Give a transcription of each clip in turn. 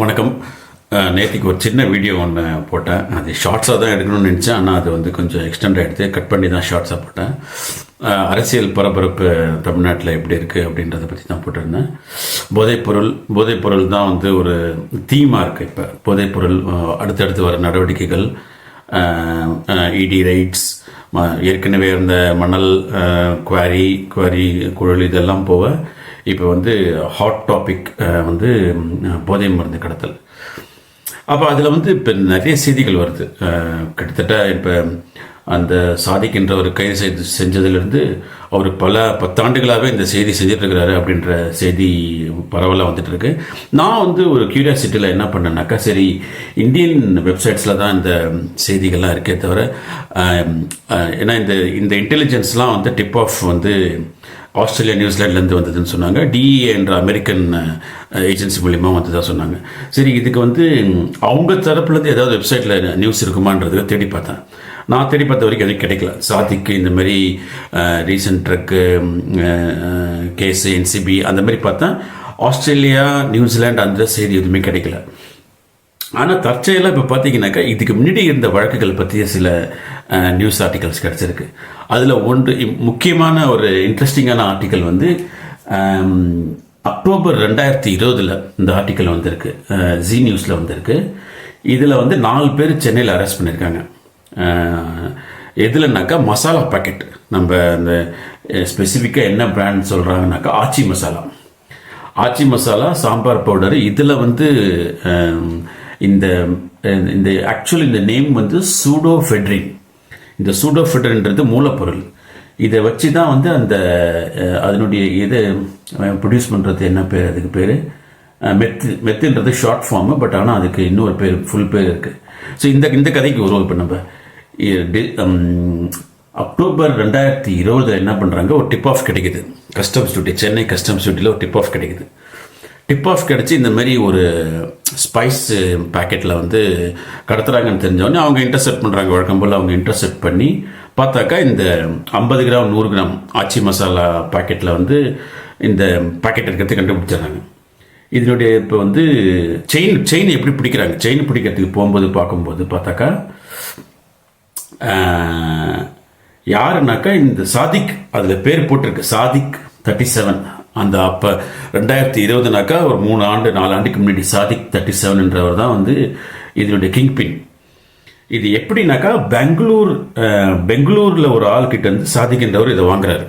வணக்கம். நேற்றுக்கு ஒரு சின்ன வீடியோ ஒன்று போட்டேன். அது ஷார்ட்ஸாக தான் எடுக்கணும்னு நினச்சேன். ஆனால் அது வந்து கொஞ்சம் எக்ஸ்டெண்ட் ஆகிடுது கட் பண்ணி தான் ஷார்ட்ஸாக போட்டேன். அரசியல் பரபரப்பு தமிழ்நாட்டில் எப்படி இருக்குது அப்படின்றத பற்றி தான் போட்டிருந்தேன். போதைப்பொருள் போதைப்பொருள் தான் வந்து ஒரு தீமாக இருக்குது இப்போ. போதைப்பொருள் அடுத்தடுத்து வர நடவடிக்கைகள் இடி ரைட்ஸ் ஏற்கனவே இருந்த மணல் குவாரி குவாரி குழல் இதெல்லாம் போக இப்போ வந்து ஹாட் டாபிக் வந்து போதை மருந்து கடத்தல். அப்போ அதில் வந்து இப்போ நிறைய செய்திகள் வருது. கிட்டத்தட்ட இப்போ அந்த சாதிக்கின்ற ஒரு கைது செய்து செஞ்சதுலேருந்து அவர் பல பத்தாண்டுகளாகவே இந்த செய்தி செஞ்சிட்ருக்கிறாரு அப்படின்ற செய்தி பரவலாக வந்துட்டுருக்கு நான் வந்து ஒரு க்யூரியாசிட்டியில் என்ன பண்ணேன்னாக்கா சரி இந்தியன் வெப்சைட்ஸில் தான் இந்த செய்திகள்லாம் இருக்கே தவிர ஏன்னா இந்த இந்த இன்டெலிஜென்ஸ்லாம் வந்து டிப் ஆஃப் வந்து ஆஸ்திரேலியா நியூசிலாண்ட்லேருந்து வந்ததுன்னு சொன்னாங்க. டிஇஏ என்ற அமெரிக்கன் ஏஜென்சி மூலிமா வந்ததாக சொன்னாங்க. சரி இதுக்கு வந்து அவங்க தரப்புலேருந்து ஏதாவது வெப்சைட்டில் நியூஸ் இருக்குமான்றதுக்கு தேடி பார்த்தேன். நான் தேடி பார்த்த வரைக்கும் எதுவும் கிடைக்கல. சாதிக்கு இந்த மாதிரி ரீசன்ட் ட்ரக்கு கேஸு என்சிபி அந்த மாதிரி பார்த்தேன். ஆஸ்திரேலியா நியூசிலாந்து அந்த செய்தி எதுவுமே கிடைக்கல. ஆனால் தற்செயலாக இப்போ பார்த்தீங்கன்னாக்கா இதுக்கு முன்னாடி இருந்த வழக்குகள் பற்றிய சில நியூஸ் ஆர்டிகல்ஸ் கிடச்சிருக்கு. அதில் ஒன்று இம்- முக்கியமான ஒரு இன்ட்ரெஸ்டிங்கான ஆர்டிக்கல் வந்து அக்டோபர் ரெண்டாயிரத்தி இருபதில் இந்த ஆர்டிக்கல் வந்திருக்கு. ஜி நியூஸில் வந்திருக்கு. இதில் வந்து நாலு பேர் சென்னையில் அரெஸ்ட் பண்ணியிருக்காங்க எதுலனாக்கா மசாலா பாக்கெட் நம்ம அந்த ஸ்பெசிஃபிக்காக என்ன பிராண்ட் சொல்கிறாங்கனாக்கா ஆச்சி மசாலா. ஆச்சி மசாலா சாம்பார் பவுடர் இதில் வந்து இந்த இந்த ஆக்சுவல் இந்த நேம் வந்து சூடோஃபெட்ரின் இந்த சூடோஃபெட்ரின்றது மூலப்பொருள். இதை வச்சு தான் வந்து அந்த அதனுடைய இது ப்ரொடியூஸ் பண்ணுறது என்ன பேர் அதுக்கு பேர்? மெத்து மெத்துன்றது ஷார்ட் ஃபார்மு பட் ஆனால் அதுக்கு இன்னொரு பேர் ஃபுல் பேர் இருக்குது ஸோ இந்த இந்த கதைக்கு உருவம் இப்போ நம்ம. அக்டோபர் ரெண்டாயிரத்தி இருபதில் என்ன பண்ணுறாங்க ஒரு டிப் ஆஃப் கிடைக்குது. கஸ்டம்ஸ் டியூட்டி சென்னை கஸ்டம்ஸ் டியூட்டியில் ஒரு டிப் ஆஃப் கிடைக்குது. டிப் ஆஃப் கிடச்சி இந்த மாதிரி ஒரு ஸ்பைஸ் பேக்கெட்டில் வந்து கடத்துறாங்கன்னு தெரிஞ்சோடனே அவங்க இன்டர்செப்ட் பண்ணுறாங்க வழக்கம் போல் அவங்க இன்டர்செப்ட் பண்ணி பார்த்தாக்கா இந்த ஐம்பது கிராம் நூறு கிராம் ஆச்சி மசாலா பாக்கெட்டில் வந்து இந்த பாக்கெட் இருக்கிறது கண்டுபிடிச்சிடுறாங்க. இதனுடைய இப்போ வந்து செயின் செயின் எப்படி பிடிக்கிறாங்க? செயின் பிடிக்கிறதுக்கு போகும்போது பார்க்கும்போது பார்த்தாக்கா யாருனாக்கா இந்த சாதிக் அதில் பேர் போட்டிருக்கு. சாதிக் தேர்ட்டி செவன் அந்த அப்போ ரெண்டாயிரத்தி இருபதுனாக்கா ஒரு மூணு ஆண்டு நாலு ஆண்டுக்கு முன்னாடி சாதிக் தேர்ட்டி செவன்ன்றவர் தான் வந்து இதனுடைய கிங் பின் இது எப்படின்னாக்கா பெங்களூர் பெங்களூரில் ஒரு ஆள் கிட்ட இருந்து சாதிக்கின்றவர் இதை வாங்குறாரு.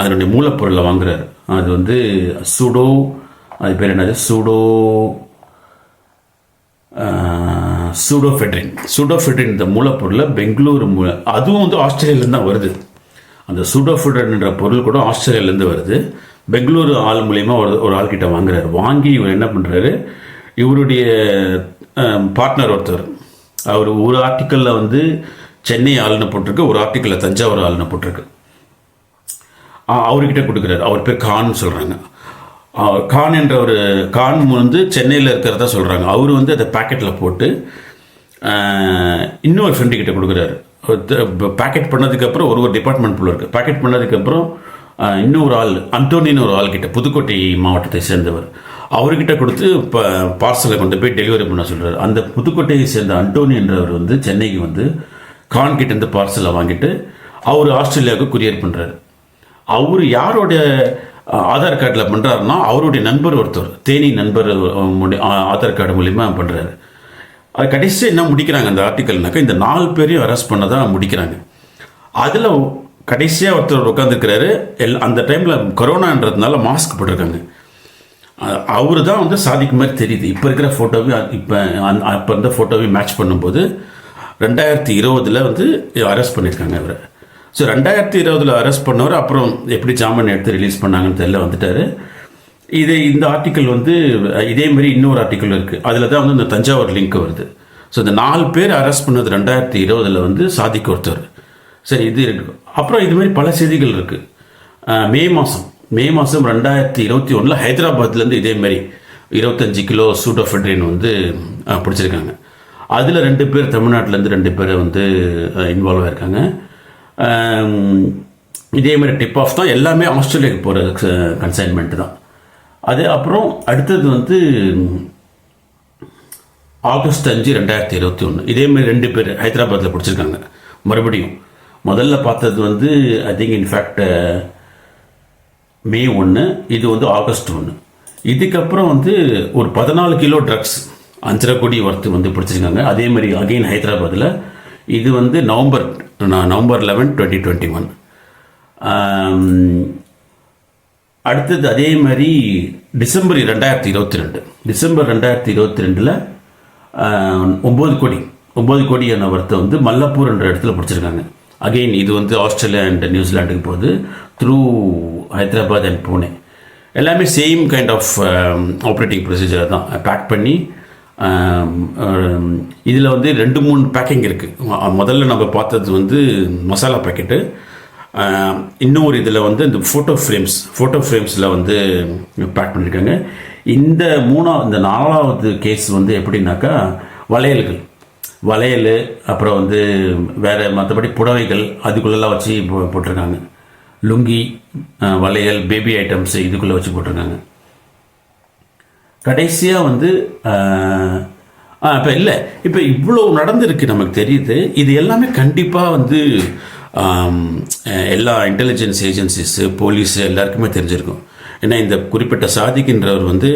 அதனுடைய மூலப்பொருளை வாங்குறாரு. அது வந்து சூடோ அது பேர் என்னது? சூடோ சூடோஃபெட்ரின் சூடோஃபெட்ரின் இந்த மூலப்பொருளை பெங்களூர் மூல அதுவும் வந்து ஆஸ்திரேலியாலேருந்து தான் வருது. அந்த சூடோஃபெட்ரின்ற பொருள் கூட ஆஸ்திரேலியாவிலேருந்து வருது. பெங்களூரு ஆள் மூலயமா ஒரு ஒரு ஆள்கிட்ட வாங்குறாரு. வாங்கி இவர் என்ன பண்ணுறாரு இவருடைய பார்ட்னர் ஒருத்தர். அவர் ஒரு ஆர்டிக்கலில் வந்து சென்னை ஆளுன்னு போட்டிருக்கு ஒரு ஆர்டிக்கலில் தஞ்சாவூர் ஆளுன்னு போட்டிருக்கு. அவர்கிட்ட கொடுக்குறாரு. அவர் பேர் கான் சொல்கிறாங்க கான் என்ற ஒரு கான் வந்து சென்னையில் இருக்கிறதா சொல்கிறாங்க அவர் வந்து அதை பேக்கெட்டில் போட்டு இன்னொரு ஃப்ரெண்டுக்கிட்ட கொடுக்குறாரு. பேக்கெட் பண்ணதுக்கப்புறம் ஒரு ஒரு டிபார்ட்மெண்ட் போல இருக்குது பேக்கெட் பண்ணதுக்கப்புறம் இன்னொரு ஆள் அந்தோனின்னு ஒரு ஆள்கிட்ட புதுக்கோட்டை மாவட்டத்தை சேர்ந்தவர். அவர்கிட்ட கொடுத்து இப்போ பார்சலை கொண்டு போய் டெலிவரி பண்ண சொல்கிறார் அந்த புதுக்கோட்டையை சேர்ந்த அண்டோனி என்றவர் வந்து சென்னைக்கு வந்து கான் பார்சலை வாங்கிட்டு அவர் ஆஸ்திரேலியாவுக்கு குரியர் பண்ணுறாரு அவர் யாரோட ஆதார் கார்டில் பண்ணுறாருன்னா அவருடைய நண்பர் ஒருத்தர் தேனி நண்பர் ஆ- ஆதார் கார்டு மூலிமா பண்ணுறாரு அது கடைசியாக என்ன முடிக்கிறாங்க அந்த ஆர்டிக்கல்னாக்கா இந்த நாலு பேரையும் அரெஸ்ட் பண்ண தான் முடிக்கிறாங்க. அதில் கடைசியாக ஒருத்தர் உட்காந்துருக்கிறாரு எல் அந்த டைமில் கொரோனான்றதுனால மாஸ்க் போட்டிருக்காங்க. அவர் தான் வந்து சாதிக்கு மாதிரி தெரியுது. இப்போ இருக்கிற ஃபோட்டோவையும் இப்போ அந் அப்போ இருந்த ஃபோட்டோவையும் மேட்ச் பண்ணும்போது ரெண்டாயிரத்தி இருபதில் வந்து அரெஸ்ட் பண்ணியிருக்காங்க அவரை. ஸோ ரெண்டாயிரத்தி இருபதில் அரெஸ்ட் பண்ணவர் அப்புறம் எப்படி ஜாமீன் எடுத்து ரிலீஸ் பண்ணாங்கன்னு தெரியல வந்துட்டாரு. இது இந்த ஆர்டிக்கல் வந்து இதே மாதிரி இன்னொரு ஆர்டிக்கல் இருக்குது அதில் தான் வந்து இந்த தஞ்சாவூர் லிங்க் வருது. ஸோ இந்த நாலு பேர் அரெஸ்ட் பண்ணது ரெண்டாயிரத்தி இருபதில் வந்து சாதிக்கு ஒருத்தர். சரி இது இருக்கு அப்புறம் இது மாதிரி பல செய்திகள் இருக்குது மே மாதம் மே மாதம் ரெண்டாயிரத்தி இருபத்தி ஒன்றில் ஹைதராபாத்லேருந்து இதே மாதிரி இருபத்தஞ்சு கிலோ சூட்டோஃபெட்ரின் வந்து பிடிச்சிருக்காங்க. அதில் ரெண்டு பேர் தமிழ்நாட்டிலேருந்து ரெண்டு பேர் வந்து இன்வால்வ் ஆயிருக்காங்க. இதே மாதிரி டிப் ஆஃப் தான். எல்லாமே ஆஸ்திரேலியாவுக்கு போகிற கன்சைன்மெண்ட் தான். அது அப்புறம் அடுத்தது வந்து ஆகஸ்ட் அஞ்சு ரெண்டாயிரத்தி இருபத்தி ஒன்று இதேமாதிரி ரெண்டு பேர் ஹைதராபாத்தில் பிடிச்சிருக்காங்க. மறுபடியும் முதல்ல பார்த்தது வந்து ஐ திங்க் இன்ஃபேக்ட் மே ஒன்று இது வந்து ஆகஸ்ட் ஒன்று இதுக்கப்புறம் வந்து ஒரு பதினாலு கிலோ ட்ரக்ஸ் அஞ்சரை கோடி ஒர்த்து வந்து பிடிச்சிருக்காங்க. அதே மாதிரி அகெயின் ஹைதராபாத்தில் இது வந்து November November eleven twenty twenty one அடுத்தது அதே மாதிரி டிசம்பர் ரெண்டாயிரத்தி இருபத்தி ரெண்டு. டிசம்பர் ரெண்டாயிரத்தி இருபத்தி ரெண்டில் ஒம்பது கோடி ஒம்பது கோடியான ஒர்த்தை வந்து மல்லப்பூர் என்ற இடத்துல பிடிச்சிருக்காங்க. அகெயின் இது வந்து ஆஸ்திரேலியா அண்ட் நியூசிலாண்டுக்கு போகுது. த்ரூ ஹைதராபாத் அண்ட் பூனே எல்லாமே same kind of operating procedure தான். பேக் பண்ணி um, um, இதில் வந்து ரெண்டு மூணு பேக்கிங் இருக்குது முதல்ல நம்ம பார்த்தது வந்து மசாலா பேக்கெட்டு um, இன்னொரு இதில் வந்து இந்த ஃபோட்டோ ஃப்ரேம்ஸ் ஃபோட்டோ ஃப்ரேம்ஸில் வந்து பேக் பண்ணியிருக்காங்க இந்த மூணாவது இந்த நாலாவது கேஸ் வந்து எப்படின்னாக்கா வளையல்கள். வளையல் அப்புறம் வந்து வேறு மற்றபடி புடவைகள் அதுக்குள்ளெல்லாம் வச்சு போட்டிருக்காங்க. லுங்கி வளையல் பேபி ஐட்டம்ஸ் இதுக்குள்ளே வச்சு போட்டிருக்காங்க. கடைசியாக வந்து இப்போ இல்லை. இப்போ இவ்வளோ நடந்திருக்கு நமக்கு தெரியுது. இது எல்லாமே கண்டிப்பாக வந்து எல்லா இன்டெலிஜென்ஸ் ஏஜென்சிஸு போலீஸு எல்லாருக்குமே தெரிஞ்சிருக்கும். ஏன்னா இந்த குறிப்பிட்ட சாதிக்கின்றவர் வந்து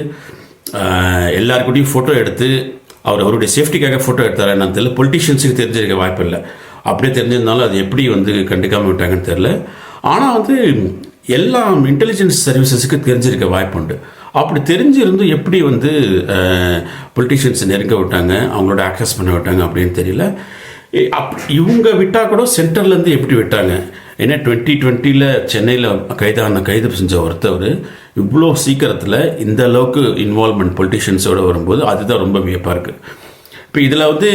எல்லாருக்கூடையும் ஃபோட்டோ எடுத்து அவர் அவருடைய சேஃப்டிக்காக ஃபோட்டோ எடுத்தாரா என்னன்னு தெரியல. பொலிட்டிஷியன்ஸுக்கு தெரிஞ்சிருக்க வாய்ப்பு இல்லை அப்படியே தெரிஞ்சிருந்தாலும் அது எப்படி வந்து கண்டுக்காமல் விட்டாங்கன்னு தெரில ஆனால் வந்து எல்லா இன்டெலிஜென்ஸ் சர்வீசஸுக்கு தெரிஞ்சிருக்க வாய்ப்பு உண்டு அப்படி தெரிஞ்சிருந்து எப்படி வந்து பொலிட்டிஷியன்ஸ் நெருங்க விட்டாங்க அவங்களோட ஆக்சஸ் பண்ண விட்டாங்க அப்படின்னு தெரியல. இ- அப் இவங்க விட்டால் கூட சென்டர்லேருந்து எப்படி விட்டாங்க? ஏன்னா டுவெண்ட்டி டுவெண்ட்டியில் சென்னையில் கைதான கைது செஞ்ச ஒருத்தவர் இவ்வளோ சீக்கிரத்தில் இந்த அளவுக்கு இன்வால்மெண்ட் பொலிட்டிஷியன்ஸோடு வரும்போது அதுதான் ரொம்ப வியப்பாக இருக்குது இப்போ இதில் வந்து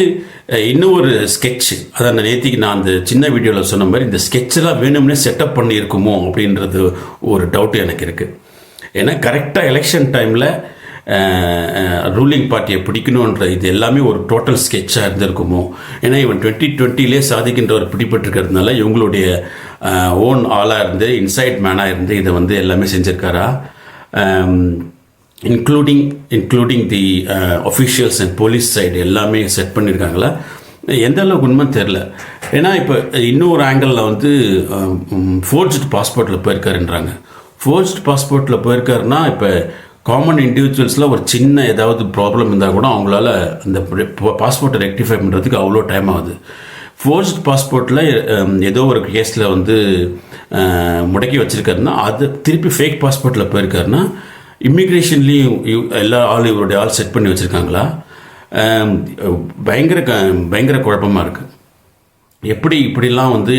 இன்னும் ஒரு ஸ்கெட்ச் அதான் அந்த நேத்திக்கு நான் அந்த சின்ன வீடியோவில் சொன்ன மாதிரி இந்த ஸ்கெட்செல்லாம் வேணும்னே செட்டப் பண்ணியிருக்குமோ அப்படின்றது ஒரு டவுட் எனக்கு இருக்குது ஏன்னா கரெக்டாக எலெக்ஷன் டைமில் ரூலிங் பார்ட்டியை பிடிக்கணுன்ற இது எல்லாமே ஒரு டோட்டல் ஸ்கெட்சாக இருந்திருக்குமோ? ஏன்னா இவன் டுவெண்ட்டி டுவெண்ட்டிலே சாதிக்கின்றவர் பிடிபட்டிருக்கிறதுனால இவங்களுடைய ஓன் ஆளாக இருந்து இன்சைட் மேனாக இருந்து இதை வந்து எல்லாமே செஞ்சுருக்காரா? Including including the officials and police side எல்லாமே செட் பண்ணியிருக்காங்களா எந்த அளவுக்கு உண்மை தெரில ஏன்னா இப்போ இன்னொரு ஆங்கிளில் வந்து ஃபோர்ஜ்டு பாஸ்போர்ட்டில் போயிருக்காருன்றாங்க. ஃபோர்ஜ்டு பாஸ்போர்ட்டில் போயிருக்காருன்னா இப்போ காமன் இண்டிவிஜுவல்ஸில் ஒரு சின்ன ஏதாவது ப்ராப்ளம் இருந்தால் கூட அவங்களால அந்த பாஸ்போர்ட்டை ரெக்டிஃபை பண்ணுறதுக்கு அவ்வளோ டைம் ஆகுது. ஃபோர்ஸ்ட் பாஸ்போர்ட்டில் ஏதோ ஒரு கேஸில் வந்து முடக்கி வச்சிருக்காருன்னா அது திருப்பி ஃபேக் பாஸ்போர்ட்டில் போயிருக்காருன்னா இமிக்ரேஷன்லேயும் எல்லா ஆள் இவருடைய ஆள் செட் பண்ணி வச்சுருக்காங்களா? பயங்கர க பயங்கர குழப்பமாக இருக்குது எப்படி இப்படிலாம் வந்து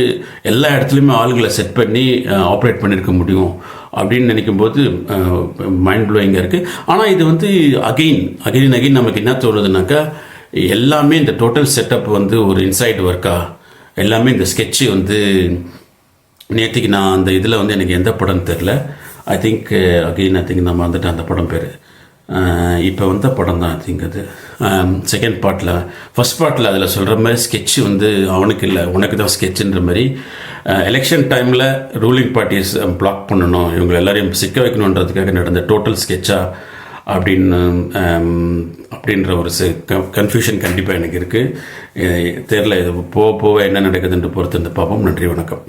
எல்லா இடத்துலையுமே ஆளுங்களை செட் பண்ணி ஆப்ரேட் பண்ணியிருக்க முடியும்? அப்படின்னு நினைக்கும்போது மைண்ட் ப்ளோயிங்காக இருக்குது ஆனால் இது வந்து அகெயின் அகெயின் அகெயின் நமக்கு என்ன தோணுதுனாக்கா எல்லாமே இந்த டோட்டல் செட்டப் வந்து ஒரு இன்சைட் ஒர்க்கா எல்லாமே இந்த ஸ்கெட்சு வந்து நேற்றுக்கு நான் அந்த இதில் வந்து எனக்கு எந்த படம்னு தெரில I think again I think நான் வந்துட்டு அந்த படம் பேர் இப்போ வந்த படம் தான் ஐ திங்க் அது செகண்ட் பார்ட்டில் ஃபஸ்ட் பார்ட்டில் அதில் சொல்கிற மாதிரி ஸ்கெட்ச் வந்து அவனுக்கு இல்லை உனக்கு தான் ஸ்கெட்சுன்ற மாதிரி. எலெக்ஷன் டைமில் ரூலிங் பார்ட்டிஸ் பிளாக் பண்ணணும் இவங்க எல்லாரையும் சிக்க வைக்கணுன்றதுக்காக நடந்த டோட்டல் ஸ்கெட்சாக அப்படின்னு அப்படின்ற ஒரு கன்ஃபியூஷன் கண்டிப்பாக எனக்கு இருக்குது தெரில இது போக போக என்ன நடக்குதுன்ற பொறுத்து இந்த பாப்போம் நன்றி வணக்கம்.